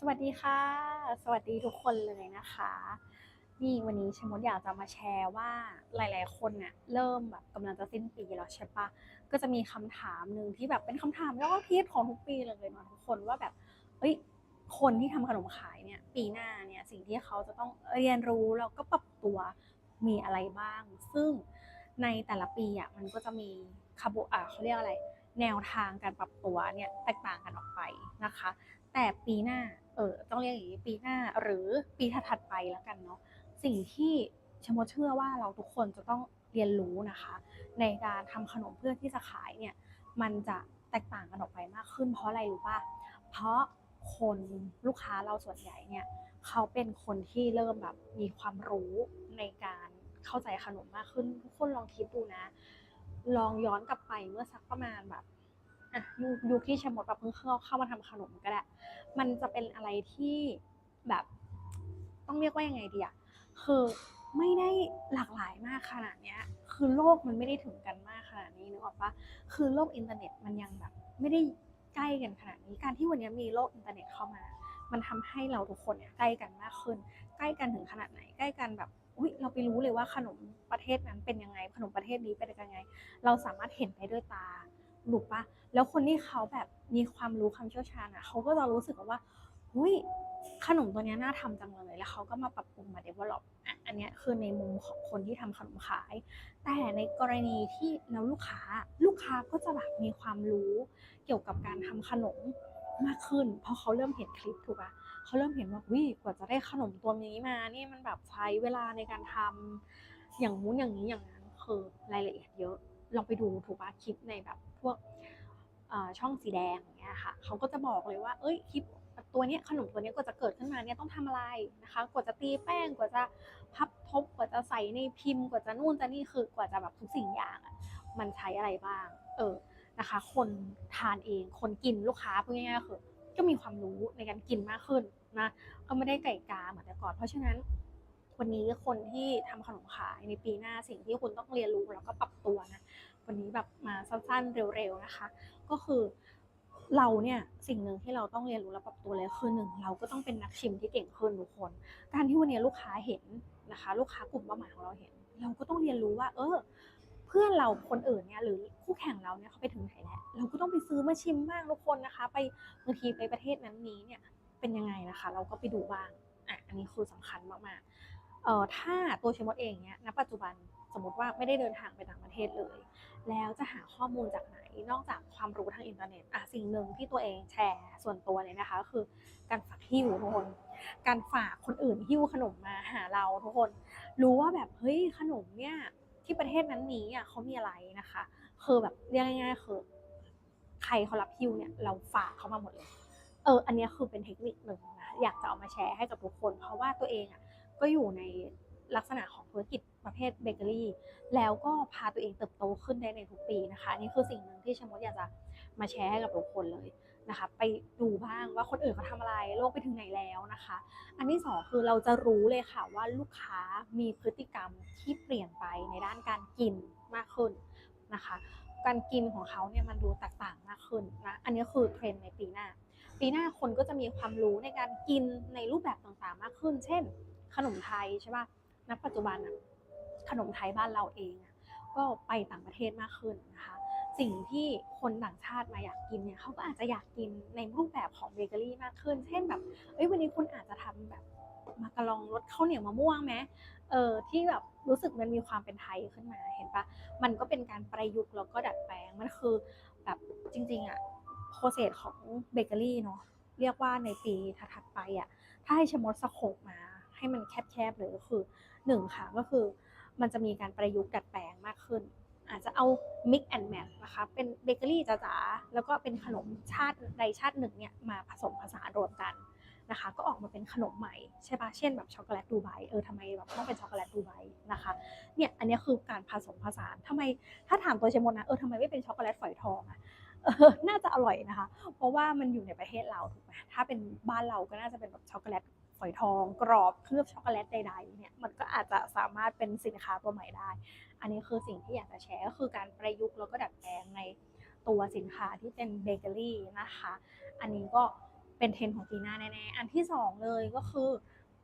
สวัสดีค่ะ สวัสดีทุกคนเลยนะคะ นี่วันนี้ชมดอยากจะมาแชร์ว่าหลาย ๆ คนเนี่ยเริ่มแบบกำลังจะสิ้นปีแล้วใช่ปะก็จะมีคำถามหนึ่งที่แบบเป็นคำถามยอดฮิตของทุกปีเลยเนาะทุกคนว่าแบบเอ้ยคนที่ทำขนมขายเนี่ยปีหน้าเนี่ยสิ่งที่เขาจะต้องเรียนรู้แล้วก็ปรับตัวมีอะไรบ้าง ซึ่งในแต่ละปีอะมันก็จะมีคาโบอะเขาเรียกอะไร แนวทางการปรับตัวเนี่ยแตกต่างกันออกไปนะคะ แต่ปีหน้า เออต้องเรียกอย่างนี้ปีหน้าหรือปีถัดๆไปแล้วกันเนาะสิ่งที่ชมดเชื่อว่าเราทุกคนจะต้องเรียนรู้นะคะ ในการทำขนมเพื่อที่จะขายเนี่ย มันจะแตกต่างกันออกไปมากขึ้น เพราะอะไรรู้ป่ะเพราะคนลูกค้าเราส่วนใหญ่เนี่ยเขาเป็นคนที่เริ่มแบบมีความรู้ในการเข้าใจขนมมากขึ้น ทุกคนลองคิดดูนะ ลองย้อนกลับไปเมื่อสักประมาณแบบ อะยุคยุคที่ชมดแบบเพิ่งเข้าเข้ามาทำขนมก็ได้มันจะเป็นอะไรที่แบบ ต้องเรียกว่ายังไงดีอะคือไม่ได้หลากหลายมากขนาดเนี้ย คือโลกมันไม่ได้ถึงกันมากขนาดนี้นึกออกปะคือโลกอินเทอร์เน็ตมันยังแบบ ไม่ได้ใกล้กันขนาดนี้ การที่วันนี้มีโลกอินเทอร์เน็ตเข้ามา มันทำให้เราทุกคนเนี่ยใกล้กันมากขึ้น ใกล้กันถึงขนาดไหน ใกล้กันแบบอุ้ยเราไปรู้เลยว่าขนมประเทศนั้นเป็นยังไง ขนมประเทศนี้เป็นยังไง เราสามารถเห็นได้ด้วยตา ถูกปะแล้วคนที่เขาแบบมีความรู้ความเชี่ยวชาญอะเขาก็จะรู้สึกว่าหุยขนมตัวนี้น่าทำจังเลย แล้วเขาก็มาปรับปรุงมา develop อะอันนี้คือในมุมของคนที่ทำขนมขาย แต่ในกรณีที่เราลูกค้าลูกค้าก็จะแบบมีความรู้เกี่ยวกับการทำขนมมากขึ้น เพราะเขาเริ่มเห็นคลิปถูกปะเขาเริ่มเห็นว่าวิกว่าจะได้ขนมตัวนี้มานี่มันแบบใช้เวลาในการทำอย่างงู้นอย่างนี้อย่างนั้นคือรายละเอียดเยอะ ลองไปดูถูกปะคลิปในแบบพวกช่องสีแดงอย่างเงี้ยค่ะเขาก็จะบอกเลยว่า เอ้ยคลิปตัวเนี้ยขนมตัวเนี้ยกว่าจะเกิดขึ้นมาเนี่ยต้องทำอะไรนะคะกว่าจะตีแป้งกว่าจะพับทบกว่าจะใส่ในพิมพ์ กว่าจะนู่นจะนี่คือกว่าจะแบบทุกสิ่งอย่างอะมันใช้อะไรบ้าง เออนะคะ คนทานเองคนกินลูกค้าพูดง่ายๆคือก็มีความรู้ในการกินมากขึ้นนะก็ไม่ได้ไก่กาเหมือนแต่ก่อน เพราะฉะนั้นวันนี้คนที่ทำขนมขายในปีหน้าสิ่งที่คุณต้องเรียนรู้แล้วก็ปรับตัวนะ วันนี้แบบมาสั้นๆเร็วๆนะคะ ก็คือเราเนี่ยสิ่งหนึ่งที่เราต้องเรียนรู้และปรับตัวเลยคือหนึ่งเราก็ต้องเป็นนักชิมที่เก่งขึ้นทุกคน การที่วันนี้ลูกค้าเห็นนะคะ ลูกค้ากลุ่มเป้าหมายของเราเห็น เราก็ต้องเรียนรู้ว่า เออ เพื่อนเราคนอื่นเนี่ยหรือคู่แข่งเราเนี่ยเขาไปถึงไหนแล้วเราก็ต้องไปซื้อมาชิมบ้างทุกคนนะคะ ไปบางทีไปประเทศนั้นนี้เนี่ยเป็นยังไงนะคะ เราก็ไปดูบ้างอะอันนี้คือสำคัญมากๆเอ่อถ้าตัวเชมดเองเนี่ยณปัจจุบัน สมมติว่าไม่ได้เดินทางไปต่างประเทศเลย แล้วจะหาข้อมูลจากไหนนอกจากความรู้ทางอินเทอร์เน็ตอะสิ่งหนึ่งที่ตัวเองแชร์ส่วนตัวเลยนะคะ ก็คือการฝากหิ้วทุกคน การฝากคนอื่นหิ้วขนมมาหาเราทุกคน รู้ว่าแบบเฮ้ยขนมเนี่ยที่ประเทศนั้นนี้อะเขามีอะไรนะคะ คือแบบเรียกง่ายๆคือใครเขารับหิ้วเนี่ยเราฝากเขามาหมดเลยเอออันนี้คือเป็นเทคนิคหนึ่งนะอยากจะเอามาแชร์ให้กับทุกคน เพราะว่าตัวเองอะก็อยู่ใน ลักษณะของธุรกิจประเภทเบเกอรี่ แล้วก็พาตัวเองเติบโตขึ้นได้ในทุกปีนะคะอันนี่คือสิ่งหนึ่งที่ชมดอยากจะมาแชร์ให้กับทุกคนเลยนะคะ ไปดูบ้างว่าคนอื่นเขาทำอะไรโลกไปถึงไหนแล้วนะคะ อันที่สองคือเราจะรู้เลยค่ะว่าลูกค้ามีพฤติกรรมที่เปลี่ยนไปในด้านการกินมากขึ้นนะคะการกินของเขาเนี่ยมันดูแตกต่างมากขึ้นนะ อันนี้คือเทรนด์ในปีหน้า ปีหน้าคนก็จะมีความรู้ในการกินในรูปแบบต่างๆมากขึ้น เช่น ขนมไทยใช่ป่ะ ณปัจจุบันอะขนมไทยบ้านเราเองอะก็ไปต่างประเทศมากขึ้นนะคะ สิ่งที่คนต่างชาติมาอยากกินเนี่ยเขาก็อาจจะอยากกินในรูปแบบของเบเกอรี่มากขึ้น เช่นแบบเอ้ยวันนี้คุณอาจจะทำแบบมากะลองรสข้าวเหนียวมะม่วงไหมเออที่แบบรู้สึกมันมีความเป็นไทยขึ้นมาเห็นปะมันก็เป็นการประยุกต์แล้วก็ดัดแปลงมันคือแบบจริงๆอะโปรเซสของเบเกอรี่เนาะเรียกว่าในปีถัดไปอะถ้าให้ชมดสโคปมาให้มันแคบๆเลยก็คือ หนึ่งค่ะก็คือมันจะมีการประยุกต์ดัดแปลงมากขึ้น อาจจะเอา mix and match นะคะเป็นเบเกอรี่จ๋าๆแล้วก็เป็นขนมชาติใดชาติหนึ่งเนี่ยมาผสมผสานรวมกันนะคะก็ออกมาเป็นขนมใหม่ใช่ปะเช่นแบบช็อกโกแลตดูไบเออทำไมแบบต้องเป็นช็อกโกแลตดูไบนะคะเนี่ยอันนี้คือการผสมผสานทำไมถ้าถามตัวเชมโมนะเออทำไมไม่เป็นช็อกโกแลตฝอยทองอะเออน่าจะอร่อยนะคะ เพราะว่ามันอยู่ในประเทศเราถูกไหมถ้าเป็นบ้านเราก็น่าจะเป็นแบบช็อกโกแลต ฝอยทอง กรอบเคลือบช็อกโกแลตใดๆเนี่ยมันก็อาจจะสามารถเป็นสินค้าตัวใหม่ได้ อันนี้คือสิ่งที่อยากจะแชร์ก็คือการประยุกต์แล้วก็ดัดแปลงในตัวสินค้าที่เป็นเบเกอรี่นะคะ อันนี้ก็เป็นเทรนด์ของปีหน้าแน่ๆ อันที่สองเลยก็คือ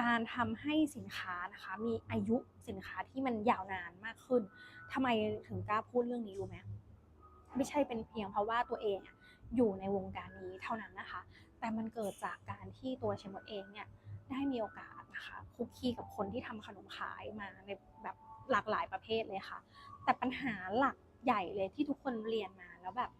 การทำให้สินค้านะคะมีอายุสินค้าที่มันยาวนานมากขึ้นทำไมถึงกล้าพูดเรื่องนี้รู้ไหมไม่ใช่เป็นเพียงเพราะว่าตัวเองอะอยู่ในวงการนี้เท่านั้นนะคะ แต่มันเกิดจากการที่ตัวเชมดเองเนี่ย ได้มีโอกาสนะคะคุกคีกับคนที่ทำขนมขายมาในแบบหลากหลายประเภทเลยค่ะ แต่ปัญหาหลักใหญ่เลยที่ทุกคนเรียนมาแล้วแบบ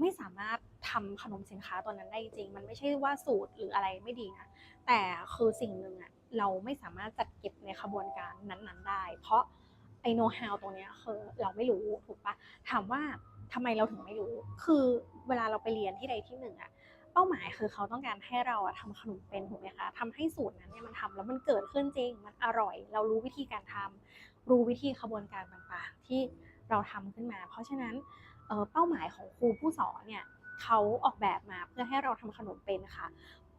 ไม่สามารถทำขนมสินค้าตัวนั้นได้จริง มันไม่ใช่ว่าสูตรหรืออะไรไม่ดีนะแต่คือสิ่งหนึ่งอะเราไม่สามารถจัดเก็บในขบวนการนั้นๆ ได้ เพราะไอโนฮาวตรงนี้คือเราไม่รู้ถูกปะถามว่าทำไมเราถึงไม่รู้ คือเวลาเราไปเรียนที่ใดที่หนึ่งอะ เป้าหมายคือเขาต้องการให้เราอะทำขนมเป็นถูกไหมคะทำให้สูตรนั้นเนี่ยมันทำแล้วมันเกิดขึ้นจริง มันอร่อย เรารู้วิธีการทำรู้วิธีขบวนการต่างๆ ที่เราทำขึ้นมา เพราะฉะนั้นเเป้าหมายของครูผู้สอนเนี่ยเขาออกแบบมาเพื่อให้เราทำขนมเป็นค่ะ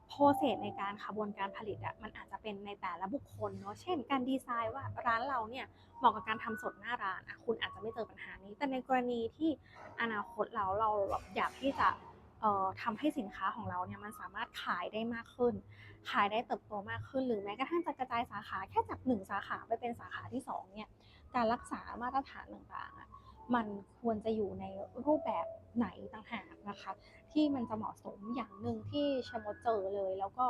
โปรเซสในการขบวนการผลิตอะมันอาจจะเป็นในแต่ละบุคคลเนาะเช่น การดีไซน์ว่าร้านเราเนี่ยเหมาะกับการทำสดหน้าร้านอะคุณอาจจะไม่เจอปัญหานี้ แต่ในกรณีที่อนาคตเราเราแบบอยากที่จะ ทำให้สินค้าของเราเนี่ยมันสามารถขายได้มากขึ้น ขายได้เติบโตมากขึ้น หรือแม้กระทั่งจะกระจายสาขาแค่จากหนึ่งสาขาไปเป็นสาขาที่สองเนี่ยการรักษามาตรฐานต่างๆอะมันควรจะอยู่ในรูปแบบไหนต่างหากนะคะ ที่มันจะเหมาะสมอย่างหนึ่งที่ชมดเจอเลย แล้วก็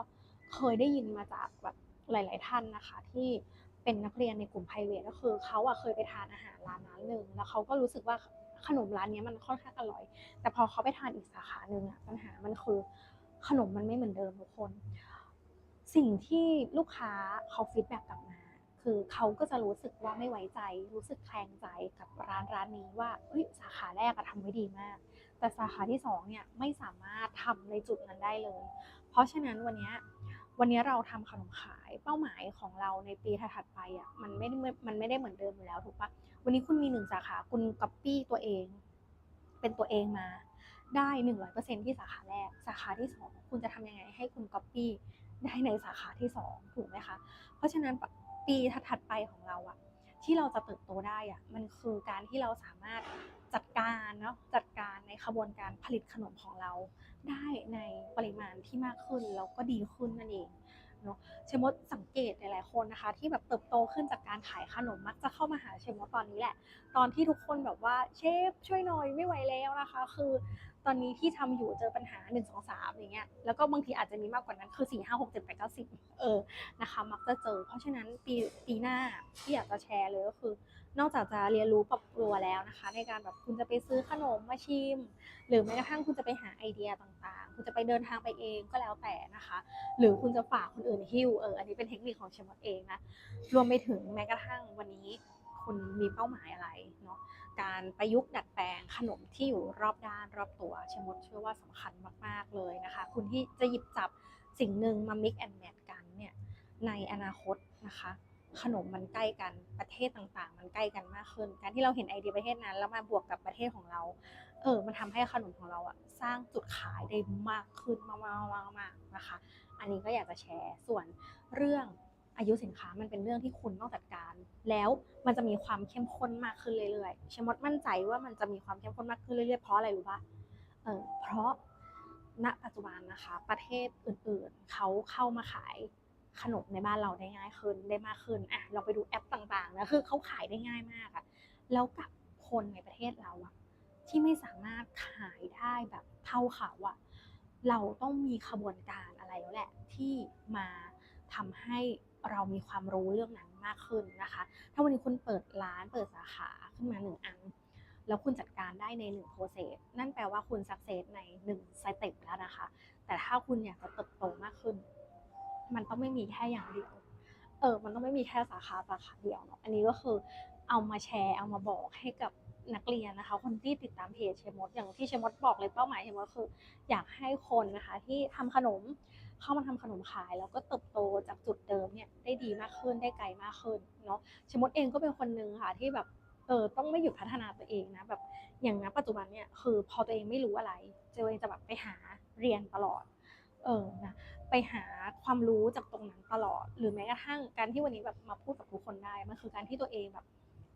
เคยได้ยินมาจากแบบหลาย ๆ ท่านนะคะ ที่เป็นนักเรียนในกลุ่ม p r i v a t ก็คือเขาอะเคยไปทานอาหารร้านนั้นหนึ่งแล้วเขาก็รู้สึกว่า ขนมร้านนี้มันค่อนข้างอร่อย แต่พอเขาไปทานอีกสาขาหนึ่งอะปัญหามันคือขนมมันไม่เหมือนเดิมทุกคน สิ่งที่ลูกค้าเขาฟีดแบ็กกลับมาคือเขาก็จะรู้สึกว่าไม่ไว้ใจ รู้สึกแคลงใจกับร้านร้านนี้ว่าเฮ้ยสาขาแรกอะทำไว้ดีมาก แต่สาขาที่สองเนี่ยไม่สามารถทำในจุดนั้นได้เลย เพราะฉะนั้นวันนี้ วันนี้เราทำขนมขายเป้าหมายของเราในปีถัดไปอะมันไม่ได้มันไม่ได้เหมือนเดิมอยู่แล้วถูกปะวันนี้คุณมีหนึ่งสาขาคุณก๊อปปี้ตัวเอง เป็นตัวเองมา ได้หนึ่งร้อยเปอร์เซ็นที่สาขาแรก สาขาที่สองคุณจะทำยังไงให้คุณก๊อปปี้ได้ในสาขาที่สองถูกไหมคะ เพราะฉะนั้นปีถัดไปของเราอะที่เราจะเติบโตได้อะมันคือการที่เราสามารถจัดการเนาะจัดการในขบวนการผลิตขนมของเรา ได้ในปริมาณที่มากขึ้นแล้วก็ดีขึ้นนั่นเองเนาะเชมดสังเกตหลายๆคนนะคะ ที่แบบเติบโตขึ้นจากการขายขนมมักจะเข้ามาหาเชมดตอนนี้แหละ ตอนที่ทุกคนแบบว่าเชฟช่วยหน่อยไม่ไหวแล้วนะคะ คือตอนนี้ที่ทำอยู่เจอปัญหา 1 2 3อย่างเงี้ยแล้วก็บางทีอาจจะมีมากกว่านั้นคือ 4 5 6 7 8 9 10 เออนะคะ มักจะเจอ เพราะฉะนั้นปีปีหน้าที่อยากจะแชร์เลยก็คือ นอกจากจะเรียนรู้ปรับตัวแล้วนะคะ ในการแบบคุณจะไปซื้อขนมมาชิม หรือแม้กระทั่งคุณจะไปหาไอเดียต่างๆ คุณจะไปเดินทางไปเองก็แล้วแต่นะคะ หรือคุณจะฝากคนอื่นหิ้วเอออันนี้เป็นเทคนิคของเชมดเองนะรวมไปถึงแม้กระทั่งวันนี้คุณมีเป้าหมายอะไรเนาะการประยุกต์ดัดแปลงขนมที่อยู่รอบด้านรอบตัวเชมดเชื่อว่าสำคัญมากๆเลยนะคะ คุณที่จะหยิบจับสิ่งหนึ่งมา mix and match กันเนี่ยในอนาคตนะคะ ขนมมันใกล้กันประเทศต่างๆ มันใกล้กันมากขึ้น การที่เราเห็นไอเดียประเทศนั้น แล้วมาบวกกับประเทศของเรา เออ มันทำให้ขนมของเราอะสร้างจุดขายได้มากขึ้นมากๆๆๆนะคะ อันนี้ก็อยากจะแชร์ส่วนเรื่องอายุสินค้ามันเป็นเรื่องที่คุณต้องจัดการ แล้วมันจะมีความเข้มข้นมากขึ้นเรื่อยๆเชมดมั่นใจว่ามันจะมีความเข้มข้นมากขึ้นเรื่อยๆเพราะอะไรรู้ปะเออเพราะณปัจจุบันนะคะ ประเทศอื่นๆเขาเข้ามาขาย ขนมในบ้านเราได้ง่ายขึ้นได้มากขึ้นอะเราไปดูแอปต่างๆนะคือเขาขายได้ง่ายมากอะแล้วกับคนในประเทศเราอะที่ไม่สามารถขายได้แบบเท่าเขาอะเราต้องมีขบวนการอะไรแล้วแหละที่มาทำให้เรามีความรู้เรื่องนั้นมากขึ้นนะคะ ถ้าวันนี้คุณเปิดร้านเปิดสาขาขึ้นมาหนึ่งอัน แล้วคุณจัดการได้ในหนึ่งโปรเซสนั่นแปลว่าคุณสักเซสในหนึ่งสเต็ปแล้วนะคะ แต่ถ้าคุณอยากจะเติบโตมากขึ้น มันต้องไม่มีแค่อย่างเดียว เออ มันต้องไม่มีแค่สาขาสาขาเดียวเนาะ อันนี้ก็คือเอามาแชร์ เอามาบอกให้กับนักเรียนนะคะ คนที่ติดตามเพจเชมดอย่างที่เชมดบอกเลยเป้าหมายเชมดคือ อยากให้คนนะคะ ที่ทำขนมเข้ามาทำขนมขายแล้วก็เติบโตจากจุดเดิมเนี่ยได้ดีมากขึ้นได้ไกลมากขึ้นเนาะเชมดเองก็เป็นคนหนึ่งค่ะที่แบบเออต้องไม่หยุดพัฒนาตัวเองนะแบบอย่างณปัจจุบันเนี่ยคือพอตัวเองไม่รู้อะไรเจเองจะแบบไปหาเรียนตลอด เออนะ ไปหาความรู้จากตรงนั้นตลอด หรือแม้กระทั่งการที่วันนี้แบบมาพูดกับทุกคนได้ มันคือการที่ตัวเองแบบ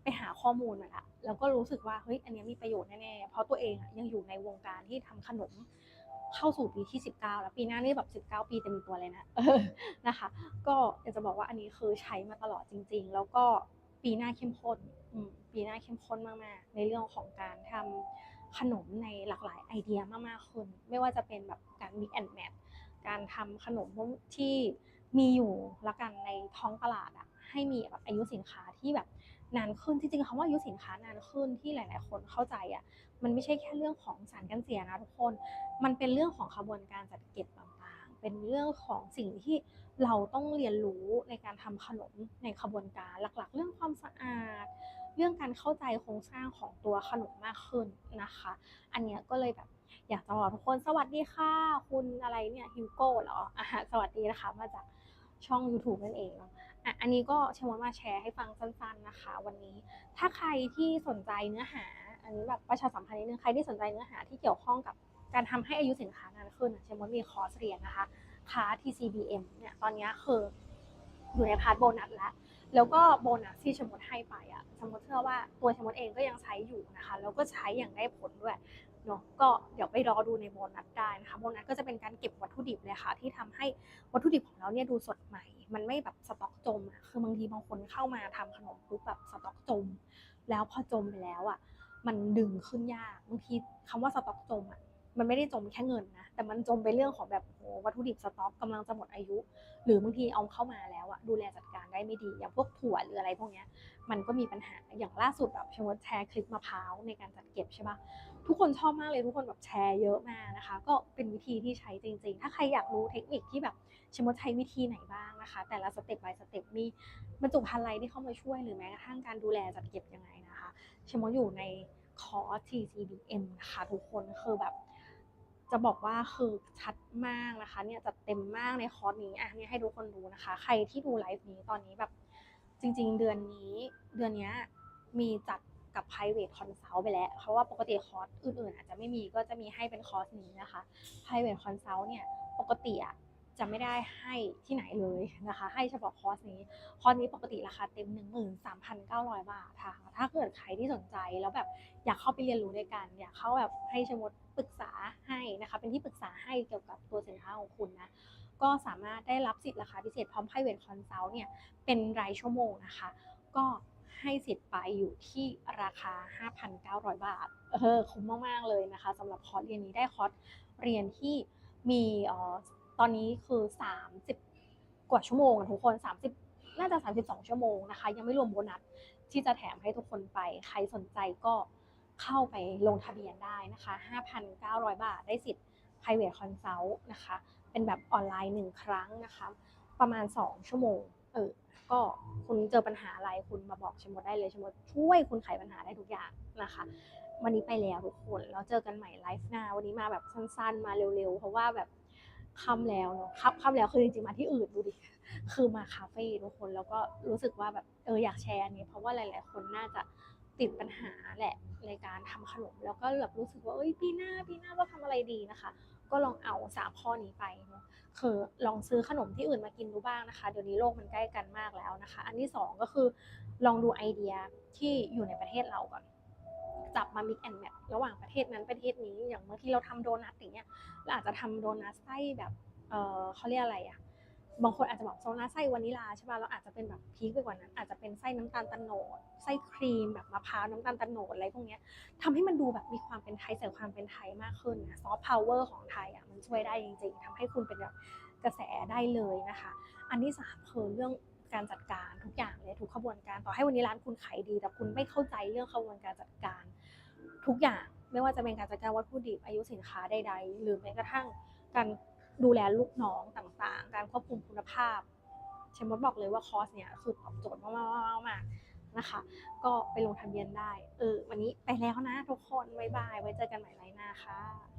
ไปหาข้อมูลมาละแล้วก็รู้สึกว่าเฮ้ยอันนี้มีประโยชน์แน่ๆเพราะตัวเองอะยังอยู่ในวงการที่ทำขนมเข้าสู่ปีที่ 19 แล้วปีหน้านี่แบบ 19 ปีเต็มตัวเลยนะนะคะ ก็อยากจะบอกว่าอันนี้คือใช้มาตลอดจริง ๆ แล้วก็ปีหน้าเข้มข้นปีหน้าเข้มข้นมากๆ ในเรื่องของการทำขนมในหลากหลายไอเดียมากๆขึ้นไม่ว่าจะเป็นแบบการ mix and match การทำขนมที่มีอยู่ละกันในท้องตลาดอะให้มีแบบอายุสินค้าที่แบบนานขึ้นจริงๆคำว่าอายุสินค้านานขึ้นที่หลาย ๆ คนเข้าใจอะมันไม่ใช่แค่เรื่องของสารกันเสียนะทุกคน มันเป็นเรื่องของขบวนการจัดเก็บต่างๆ เป็นเรื่องของสิ่งที่เราต้องเรียนรู้ในการทำขนมในขบวนการหลักๆ เรื่องความสะอาด เรื่องการเข้าใจโครงสร้างของตัวขนมมากขึ้นนะคะ อันเนี้ยก็เลยแบบ อยากจะบอกทุกคนสวัสดีค่ะ คุณอะไรเนี่ยฮิวโก้เหรออะสวัสดีนะคะ มาจากช่อง YouTube นั่นเองเนาะอะอันนี้ก็เชมว่ามาแชร์ให้ฟังสั้นๆนะคะ วันนี้ถ้าใครที่สนใจเนื้อหา อันนี้แบบประชาสัมพันธ์นิดนึงใครที่สนใจเนื้อหาที่เกี่ยวข้องกับการทำให้อายุสินค้านานขึ้นเชมว่ามีคอร์สเรียนนะคะคลาส TCBM เนี่ยตอนนี้คืออยู่ในพาร์ทโบนัสแล้วแล้วก็โบนัสที่ชมดให้ไปอะชมดเชื่อว่าตัวชมดเองก็ยังใช้อยู่นะคะ แล้วก็ใช้อย่างได้ผลด้วย เนาะก็เดี๋ยวไปรอดูในโบนัสได้นะคะโบนัสก็จะเป็นการเก็บวัตถุดิบเลยค่ะ ที่ทำให้วัตถุดิบของเราเนี่ยดูสดใหม่ มันไม่แบบสต็อกจมอะคือบางทีบางคนเข้ามาทำขนมปุ๊บแบบสต็อกจม แล้วพอจมไปแล้วอะมันดึงขึ้นยากบางทีคำว่าสต็อกจมอะมันไม่ได้จมแค่เงินนะ แต่มันจมไปเรื่องของแบบโหวัตถุดิบสต็อกกำลังจะหมดอายุ หรือบางทีเอาเข้ามาแล้วอะดูแลจัดการได้ไม่ดี อย่างพวกถั่วหรืออะไรพวกเนี้ย มันก็มีปัญหา อย่างล่าสุดแบบชมดแชร์คลิปมะพร้าวในการจัดเก็บใช่ปะ ทุกคนชอบมากเลยทุกคนแบบแชร์เยอะมากนะคะ ก็เป็นวิธีที่ใช้จริง ๆ ถ้าใครอยากรู้เทคนิคที่แบบชมดใช้วิธีไหนบ้างนะคะ แต่ละสเต็ป by สเต็ปมีบรรจุภัณฑ์อะไรที่เข้ามาช่วยหรือแม้กระทั่งการดูแลจัดเก็บยังไงนะคะชมดอยู่ในคอร์ส TCDM นะคะทุกคนคือแบบ จะบอกว่าคือชัดมากนะคะเนี่ยจัดเต็มมากในคอร์สนี้อะเนี่ยให้ทุกคนดูนะคะ ใครที่ดูไลฟ์นี้ตอนนี้แบบจริง ๆ เดือนนี้เดือนเนี้ยมีจัด กับ private consult ไปแล้ว เพราะว่าปกติคอร์สอื่นๆ อาจจะไม่มีก็จะมีให้เป็นคอร์สนี้นะคะ private consult เนี่ยปกติอะจะไม่ได้ให้ที่ไหนเลยนะคะ ให้เฉพาะคอร์สนี้ คอร์สนี้ปกติราคาเต็ม 13,900 บาทค่ะ ถ้าเกิดใครที่สนใจแล้วแบบอยากเข้าไปเรียนรู้ด้วยกัน อยากเข้าแบบให้ชมดปรึกษาให้นะคะ เป็นที่ปรึกษาให้เกี่ยวกับตัวสินค้าของคุณนะ ก็สามารถได้รับสิทธิ์ราคาพิเศษพร้อม private consult เนี่ยเป็นรายชั่วโมงนะคะ ก็ ให้สิทธิ์ไปอยู่ที่ราคา 5,900 บาท เออคุ้มมาก ๆ เลยนะคะสำหรับคอร์สเรียนนี้ได้คอร์สเรียนที่มีออตอนนี้คือ 30 กว่าชั่วโมงอะทุกคน 30 น่าจะ 32 ชั่วโมงนะคะ ยังไม่รวมโบนัสที่จะแถมให้ทุกคนไป ใครสนใจก็เข้าไปลงทะเบียนได้นะคะ 5,900 บาท ได้สิทธิ์ private consult นะคะ เป็นแบบออนไลน์หนึ่งครั้งนะคะ ประมาณ 2 ชั่วโมง เออ ก็คุณเจอปัญหาอะไรคุณมาบอกชมดได้เลยชมดช่วยคุณไขปัญหาได้ทุกอย่างนะคะ วันนี้ไปแล้วทุกคนแล้วเจอกันใหม่ไลฟ์หน้า วันนี้มาแบบสั้นๆ มาเร็วๆ เพราะว่าแบบค่ำแล้วเนาะค่ำค่ำแล้วคือจริงๆมาที่อื่นดูดิคือมาคาเฟ่ทุกคนแล้วก็รู้สึกว่าแบบเอออยากแชร์อันนี้ เพราะว่าหลาย ๆ คนน่าจะติดปัญหาแหละในการทำขนมแล้วก็แบบรู้สึกว่าเอ้ยปีหน้าปีหน้าว่าทำอะไรดีนะคะ ก็ลองเอาสามข้อนี้ไปเนาะ คือลองซื้อขนมที่อื่นมากินดูบ้างนะคะ เดี๋ยวนี้โลกมันใกล้กันมากแล้วนะคะ อันที่สองก็คือลองดูไอเดียที่อยู่ในประเทศเราก่อน จับมา mix and match ระหว่างประเทศนั้นประเทศนี้อย่างเมื่อที่เราทำโดนัทอย่างเงี้ยเราอาจจะทำโดนัทไส้แบบเออเขาเรียกอะไรอะ บางคนอาจจะบอกโซนาไส้วานิลาใช่ป่ะเราอาจจะเป็นแบบพีคไปกว่านั้น อาจจะเป็นไส้น้ำตาลตะโนดไส้ครีมแบบมะพร้าวน้ำตาลตะโนดอะไรพวกนี้ยทำให้มันดูแบบมีความเป็นไทยใส่ความเป็นไทยมากขึ้นนะซอฟต์พาวเวอร์ของไทยอะมันช่วยได้จริง ๆทำให้คุณเป็นแบบกระแสได้เลยนะคะ อันที่สามคือเรื่องการจัดการทุกอย่างเลยทุกขบวนการต่อให้วันนี้ร้านคุณขายดี แต่คุณไม่เข้าใจเรื่องขบวนการจัดการ ทุกอย่างไม่ว่าจะเป็นการจัดการวัตถุดิบอายุสินค้าใดๆหรือแม้กระทั่งการ ดูแลลูกน้องต่างๆ การควบคุมคุณภาพเชมบอกเลยว่าคอร์สเนี้ยคือตอบโจทย์มากๆๆนะคะ ก็ไปลงทะเบียนได้ เออ วันนี้ไปแล้วนะทุกคน บ๊ายบาย ไว้เจอกันใหม่ไลน์หน้าค่ะ